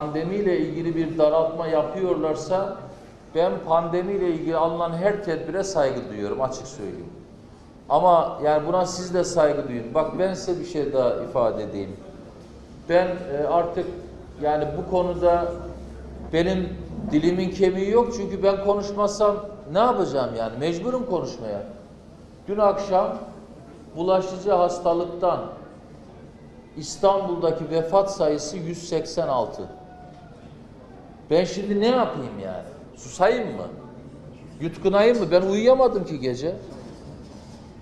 pandemiyle ilgili bir daraltma yapıyorlarsa ben pandemiyle ilgili alınan her tedbire saygı duyuyorum açık söyleyeyim. Ama yani buna siz de saygı duyun. Bak ben size bir şey daha ifade edeyim. Ben e, artık yani bu konuda benim dilimin kemiği yok çünkü ben konuşmazsam ne yapacağım yani mecburum konuşmaya. Dün akşam bulaşıcı hastalıktan İstanbul'daki vefat sayısı 186. Ben şimdi ne yapayım yani? Susayım mı? Yutkunayım mı? Ben uyuyamadım ki gece.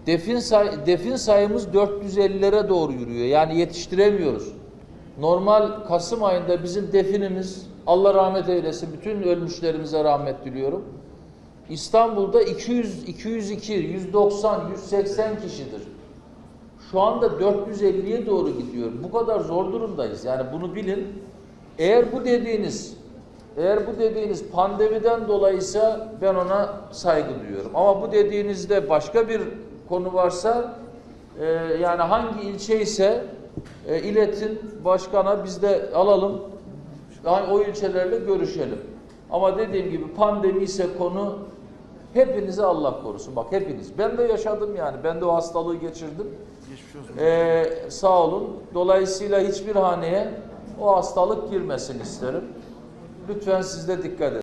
Defin, say defin sayımız 450'lere doğru yürüyor. Yani yetiştiremiyoruz. Normal Kasım ayında bizim definimiz Allah rahmet eylesin bütün ölmüşlerimize rahmet diliyorum. İstanbul'da 200 202 190 180 kişidir. Şu anda 450'ye doğru gidiyor. Bu kadar zor durumdayız. Yani bunu bilin. Eğer bu dediğiniz eğer bu dediğiniz pandemiden dolayıysa ben ona saygı duyuyorum. Ama bu dediğinizde başka bir konu varsa e, yani hangi ilçe ise e, iletin başkana biz de alalım. Yani o ilçelerle görüşelim. Ama dediğim gibi pandemi ise konu hepinizi Allah korusun. Bak hepiniz. Ben de yaşadım yani. Ben de o hastalığı geçirdim. Ee, sağ olun. Dolayısıyla hiçbir haneye o hastalık girmesin isterim. Lütfen siz de dikkat edin.